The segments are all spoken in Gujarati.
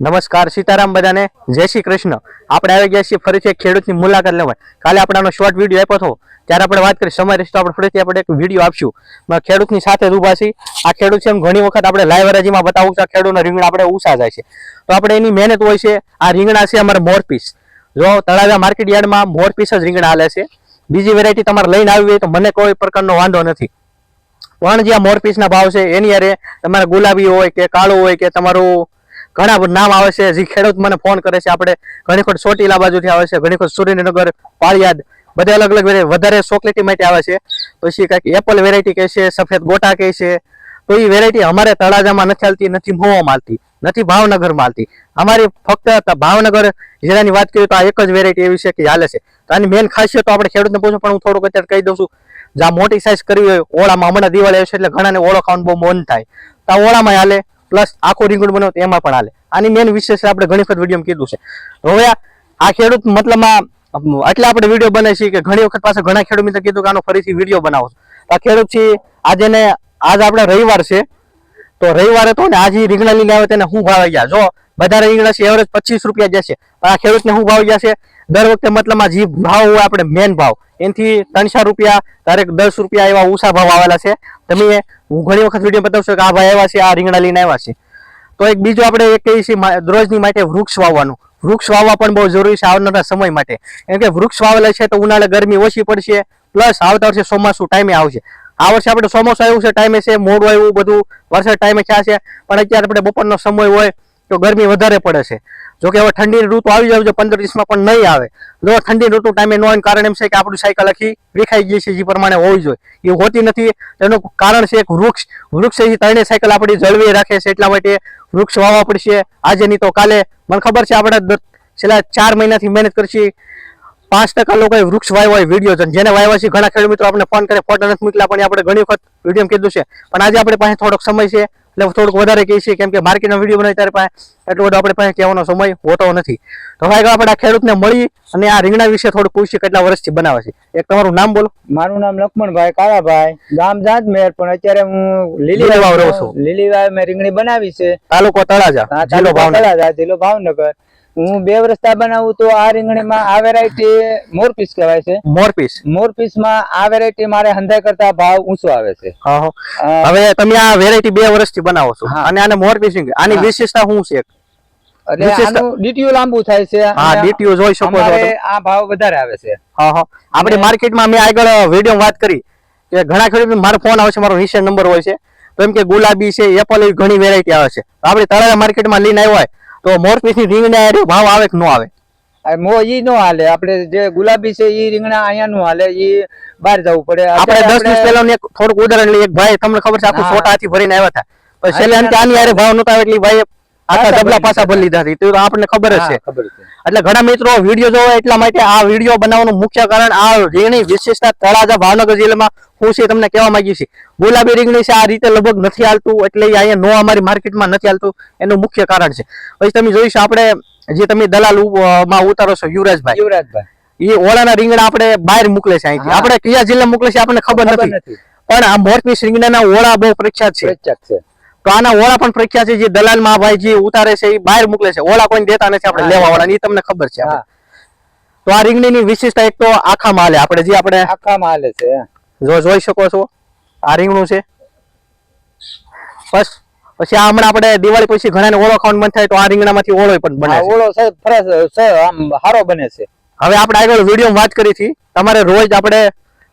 નમસ્કાર, સીતારામ બધાને. જય શ્રી કૃષ્ણ. આપણે આવી ગયા છીએ ફરીથી એક ખેડૂતની મુલાકાત લેવા. કાલે આપણાનો શોર્ટ વીડિયો આપ્યો હતો. ત્યારે આપણે વાત કરી, સમય રહેશે તો આપણે ફરીથી આપણે એક વીડિયો આપશું. ખેડૂતની સાથે ઊભા છીએ. આ ખેડૂત છે એમ ઘણી વખત આપણે લાઈવ હરાજીમાં બતાવું છું, આ ખેડૂતના રીંગણા આપણે ઉષા જાય છે. તો આપણે એની મહેનત હોય છે. આ રીંગણા છે અમારે મોરપીસ જો તળાજા માર્કેટ યાર્ડમાં મોરપીસ જ રીંગણા હાલે છે. બીજી વેરાયટી તમારે લઈને આવી હોય તો મને કોઈ પ્રકારનો વાંધો નથી. પણ જે આ મોરપીસના ભાવ છે, એની યારે તમારે ગુલાબી હોય કે કાળું હોય કે તમારું ઘણા નામ આવે છે. જે ખેડૂત મને ફોન કરે છે. આપણે ઘણી વખત ચોટીલા બાજુથી આવે છે. ઘણી વખત સુરેન્દ્રનગર, પાળિયાદ, બધે અલગ અલગ વધારે ચોકલેટી માટે આવે છે. પછી કંઈક એપલ વેરાયટી કહે છે, સફેદ ગોટા કહે છે. તો એ વેરાયટી અમારે તળાજામાં નથી આવતી નથી મોવામાં હાલતી, નથી ભાવનગરમાં હાલતી. અમારી ફક્ત ભાવનગર જિલ્લાની વાત કરીએ તો આ એક જ વેરાયટી એવી છે કે હાલે છે. તો આની મેન ખાસિયત તો આપણે ખેડૂતને પૂછું, પણ હું થોડુંક અત્યારે કહી દઉં છું. જ્યાં મોટી સાઇઝ કરવી હોય, ઓળામાં હમણાં દિવાળી છે એટલે ઘણાને ઓળો ખાવાનું બહુ મન થાય. તો આ ઓળામાં હાલે. પ્લસ આખું રીંગણ બનાવો તો એમાં પણ હાલે. આની મેન વિશેષ આપણે ઘણી વખત વીડિયો કીધું છે. હવે આ- ખેડૂત મતલબમાં એટલે આપણે વીડિયો બનાવી છીએ કે ઘણી વખત પાસે ઘણા ખેડૂત મિત્રો કીધું કે આનો ફરીથી વીડિયો બનાવો આ ખેડૂત છે આજે ને આજ આપણે રવિવાર છે. તો રવિવારે તો ને આજે રીંગણા લઈને આવે તેને હું ભાવે ગયા જો બધા રીંગણા છે એવરેજ પચીસ રૂપિયા જશે. આ ખેડૂતને શું ભાવ જશે? દર વખતે મતલબમાં જે ભાવ હોય આપણે મેન ભાવ. એનાથી ત્રણસો રૂપિયા દરેક દસ રૂપિયા એવા ઊંચા ભાવ આવેલા છે. તમે હું ઘણી વખત વીડિયો બતાવશો કે આ ભાઈ આવ્યા છે, આ રીંગણા લઈને આવ્યા છે. તો એક બીજું આપણે એક કહીએ છીએ દરરોજની માટે વૃક્ષ વાવવાનું. વૃક્ષ વાવવા પણ બહુ જરૂરી છે આવનારા સમય માટે. કેમ કે વૃક્ષ વાવેલા છે તો ઉનાળે ગરમી ઓછી પડશે, પ્લસ આવતા વર્ષે ચોમાસું ટાઈમે આવશે. આ વર્ષે આપણે ચોમાસું આવ્યું છે, ટાઈમે છે, મોડું આવ્યું, બધું વરસાદ ટાઈમે છે. પણ અત્યારે આપણે બપોરનો સમય હોય તો ગરમી વધારે પડે છે. જો કે હવે ઠંડીની ઋતુ આવી જાય છે પંદર વીસમાં પણ નહીં આવે. જો ઠંડી ઋતુ ટાઈમે ન હોય, કારણ એમ છે કે આપણી સાયકલ આખી વિખાઈ ગઈ છે, જે પ્રમાણે હોવી જોઈએ. એ હોતી નથી. એનું કારણ છે એક વૃક્ષ. વૃક્ષ એ ત્રણેય સાયકલ આપણી જળવી રાખે છે, એટલા માટે વૃક્ષ વાવવા પડશે. આજે નહીં તો કાલે. મને ખબર છે આપણે છેલ્લા ચાર મહિનાથી મહેનત કરશી પાંચ ટકા લોકોએ વૃક્ષ વાવ્યા હોય વીડિયો જેને વાવ્યા છે ઘણા ખેડૂત મિત્રો, આપણે ફોન કરે ફોટો નથી મોકલા પણ આપણે ઘણી વખત વીડિયો કીધું છે. પણ આજે આપણે પાસે થોડોક સમય છે. એટલે થોડુંક વધારે કહીએ છીએ કેમ કે માર્કેટનો વીડિયો બનાવી ત્યારે પાસે એટલો બધો આપણે પાસે કહેવાનો સમય હોતો નથી. તો આગળ આપણે આ ખેડૂતને મળી અને આ રીંગણા વિશે થોડું પૂછીએ કેટલા વર્ષથી બનાવે છે. એક તમારું નામ બોલો. મારું નામ લક્ષ્મણભાઈ કાળાભાઈ. ગામ જાંજમેર પણ અત્યારે હું લીલીવાવ રહું છું. લીલીવાવ મેં રીંગણી બનાવી છે. તાલુકો તળાજા જિલ્લો ભાવનગર. તળાજા, જિલ્લો ભાવનગર. હું બે વર્ષ બનાવું તો આ રીંગણીમાં આ વેરાયટી મોરપીસ કહેવાય છે. મોરપીસ મોરપીસમાં આ વેરાયટી મારે હંધાઈ કરતા ભાવ ઊંચો આવે છે. હા હા. હવે તમે આ વેરાયટી બે વર્ષથી બનાવો છો. અને આને મોરપીસ આની વિશેષતા શું છે? વિશેષતા- લાંબુ થાય છે હા ડીટીઓ જોઈ શકો છો આ ભાવ વધારે આવે છે. હા હા આપણે માર્કેટમાં મેં આગળ વીડિયો વાત કરી કે ઘણા ખેડૂત મારો ફોન આવે છે મારો નિશાન નંબર હોય છે. તો એમ કે ગુલાબી છે એપલ એવી ઘણી વેરાયટી આવે છે. આપણે તારા માર્કેટમાં લઈને આવ્યા હોય તો મોરપીસની રીંગણા એ ભાવ આવે કે ન આવે? મો ઈ નો હાલે. આપણે જે ગુલાબી છે ઈ રીંગણા અહીંયા નું હાલે. ઈ બહાર જવું પડે. આપણે દસ દિવસ પહેલા એક થોડુંક ઉદાહરણ લઈએ. એક ભાઈ તમને ખબર છે આખું. સોટા હાથી ભરીને આવ્યા હતા. પણ છેલ્લે અંતે આની હારે ભાવ નતા આવે એટલે ભાઈ ભાઈએ આખા ડબલા પાછા ભરી લીધા હતી. તો આપણને ખબર જ છે. ખબર છે. એટલે ઘણા મિત્રો વીડિયો જોવે એટલા માટે આ વીડિયો બનાવવાનું મુખ્ય કારણ આ રીંગણી વિશેષતા તળાજા ભાવનગર જિલ્લામાં હું છે તમને કહેવા માંગી છે ગુલાબી રીંગણી છે આ રીતે લગભગ નથી હાલતું એટલે અહીંયા નો અમારી માર્કેટમાં નથી હાલતું એનું મુખ્ય કારણ છે. પછી તમે જોઈશું આપણે જે તમે દલાલમાં ઉતારો છો યુવરાજભાઈ. યુવરાજભાઈ. એ ઓળાના રીંગણા આપણે બહાર મોકલે છે અહીંથી. આપણે કયા જિલ્લા મોકલે છે આપણને ખબર નથી. પણ આ મોરપી રીંગણાના ઓળા બહુ પ્રખ્યાત છે. પ્રખ્યાત છે. તો આના ઓળા પણ પ્રખ્યાત છે જે દલાલમાં જે ઉતારે છે એ બહાર મોકલે છે. ઓળા કોઈ દેતા નથી આપણે લેવા વાળા એ તમને ખબર છે તો આ રીંગણીની વિશેષતા એક તો આખા માલે આપણે જે આપણે આખામાં માલે છે. જો જોઈ શકો છો આ રીંગણું છે. બસ પછી આ હમણાં આપણે દિવાળી પછી ઘણાને ઓળો ખાવાનું મન થાય તો આ રીંગણામાંથી ઓળો પણ બને ઓળો ફરસ છે આમ સારો બને છે. હવે આપણે આગળ વીડિયો વાત કરી હતી. તમારે રોજ આપણે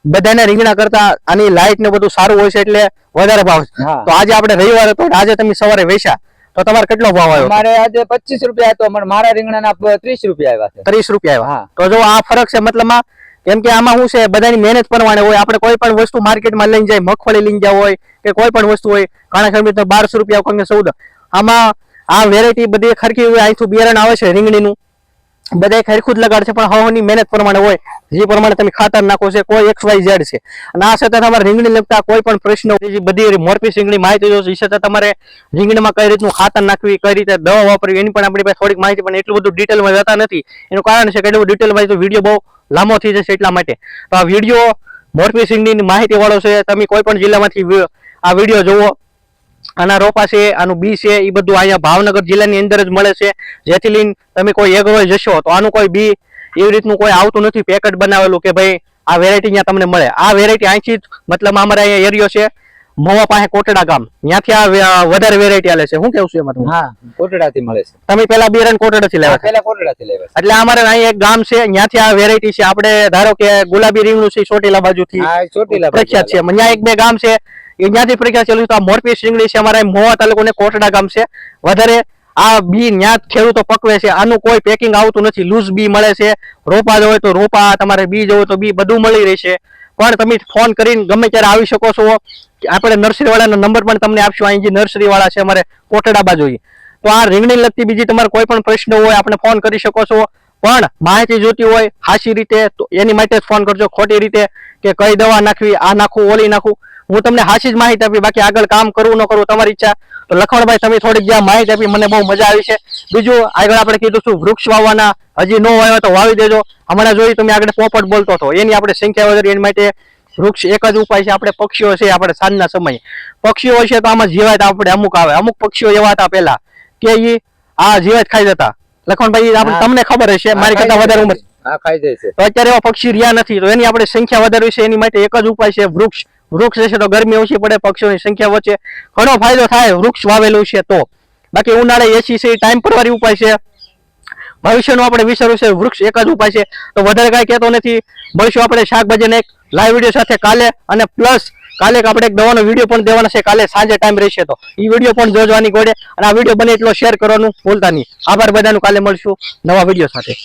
બધાને રીંગણા કરતા આની લાઈટ ને બધું સારું હોય છે એટલે વધારે ભાવ છે. તો આજે આપણે રવિવાર હતો આજે તમે સવારે વેચ્યા તો તમારે કેટલો ભાવ આવ્યો? મારે આજે પચીસ રૂપિયા હતો મારા રીંગણાના ત્રીસ રૂપિયા આવ્યા છે. ત્રીસ રૂપિયા આવ્યા. હા. તો જો આ ફરક છે મતલબમાં કેમ કે આમાં શું છે બધાની મહેનત પ્રમાણે હોય આપણે કોઈ પણ વસ્તુ માર્કેટમાં લઈને જાય મગફળી લઈને જાવ હોય કે કોઈ પણ વસ્તુ હોય ઘણા તો બારસો રૂપિયા કોઈ ને ચૌદ. આમાં આ વેરાયટી બધી ખરખી હોય અહીંથી બિયારણ આવે છે રીંગણીનું. બધા ખરખું જ લગાડે છે પણ હવાની મહેનત પ્રમાણે હોય. જે પ્રમાણે તમે ખાતર નાખો છે, કોઈ એક્સ વાય ઝેડ છે. અને આ છતાં તમારે રીંગણી લગતા કોઈ પણ પ્રશ્ન બધી મોરપી રીંગણી માહિતી જોશે એ છતાં તમારે રીંગણીમાં કઈ રીતનું ખાતર નાખવી, કઈ રીતે દવા વાપરવી, એની પણ આપણી પાસે થોડીક માહિતી, પણ એટલું બધું ડિટેલમાં જતા નથી. એનું કારણ છે કે એટલું ડિટેલમાં તો વીડિયો બહુ લાંબો થઈ જશે એટલા માટે. તો આ વીડિયો મોરપી સિંગની માહિતી વાળો છે, તમે કોઈ પણ જિલ્લામાંથી આ વીડિયો જોવો આના રોપા છે, આનું બી છે એ બધું અહીંયા ભાવનગર જિલ્લાની અંદર જ મળે છે. જેથી લઈને તમે કોઈ એગ્રોએ જશો, તો આનું કોઈ બી એવી રીતનું કોઈ આવતું નથી. પેકેટ બનાવેલું કે ભાઈ આ વેરાયટી અહીંયા તમને મળે. આ વેરાયટી અહીંથી મતલબ અમારા અહીંયા એરિયો છે. મોવા પાસે કોટડા ગામ. ત્યાંથી આ વધારે વેરાયટી આલે છે. શું કેવું છે એમાં? હા કોટડાથી મળે છે. તમે પેલા બિયારણ કોટડાથી લેવા પેલા કોટડાથી લેવા એટલે અમારે અહીં એક ગામ છે. ત્યાંથી આ વેરાયટી છે. આપણે ધારો કે ગુલાબી રીંગણું છે ચોટીલા બાજુથી થી ચોટીલા પ્રખ્યાત છે. ત્યાં એક બે ગામ છે. ત્યાંથી પ્રખ્યાત છે. તો આ મોરપી શીંગડી છે. અમારા મોવા તાલુકો ને કોટડા ગામ છે. વધારે આ બી ન્યા ખેડૂતો પકવે છે. આનું કોઈ પેકિંગ આવતું નથી. લૂઝ બી મળે છે. રોપા હોય તો રોપા, તમારે બી જવું હોય તો બી બધું મળી રહેશે. પણ તમે ફોન કરીને ગમે ત્યારે આવી શકો છો. આપણે નર્સરી વાળાનો નંબર પણ તમને આપશું. અહીં જે નર્સરીવાળા છે અમારે કોટડા બાજુ તો આ રીંગણી લગતી બીજી તમારે કોઈ પણ પ્રશ્ન હોય, આપણે ફોન કરી શકો છો. પણ માહિતી જોતી હોય, હાસી રીતે, તો એની માટે જ ફોન કરજો. ખોટી રીતે કે કઈ દવા નાખવી, આ નાખવું, ઓલી નાખવું. હું તમને હાસી જ માહિતી આપી બાકી આગળ કામ કરવું ન કરવું તમારી ઈચ્છા. તો લખણભાઈ તમે થોડીક જ્યાં માહિતી આપી મને બહુ મજા આવી છે. બીજું આગળ આપણે કીધું છું વૃક્ષ વાવવાના હજી ન વાવ્યા તો વાવી દેજો. હમણાં જોઈ તમે આગળ પોપટ બોલતો હતો. એની આપણે સંખ્યા વધારી એની માટે વૃક્ષ એક જ ઉપાય છે આપણે પક્ષીઓ છે આપણે સાંજના સમયે. પક્ષીઓ છે તો આમાં જીવાત આપણે અમુક આવે. અમુક પક્ષીઓ એવા હતા પેલા કે એ આ જીવાત ખાઈ જતા. લખણભાઈ આપણે તમને ખબર હશે મારી કરતા વધારે ઉંમર. હા ખાઈ જાય છે તો અત્યારે એવા પક્ષી રહ્યા નથી તો એની આપણે સંખ્યા વધારવી છે એની માટે એક જ ઉપાય છે વૃક્ષ વૃક્ષ રહેશે તો ગરમી ઓછી પડે, પક્ષીઓની સંખ્યા વચ્ચે ઘણો ફાયદો થાય વૃક્ષ વાવેલું છે તો. બાકી ઉનાળે એસી છે ટાઈમ પરવારી ઉપાય છે. ભવિષ્યનું આપણે વિચારવું છે, વૃક્ષ એક જ ઉપાય છે. તો વધારે કાંઈ કહેતો નથી. ભવિષ્ય આપણે શાકભાજીને એક લાઈવ વીડિયો સાથે કાલે અને પ્લસ કાલે આપણે એક દવાનો વીડિયો પણ દેવાનો છે, કાલે સાંજે ટાઈમ રહેશે તો. એ વીડિયો પણ જોવાની ગોડે અને આ વીડિયો બને એટલો શેર કરવાનું ભૂલતા નહીં. આભાર બધાનું, કાલે મળશું નવા વીડિયો સાથે.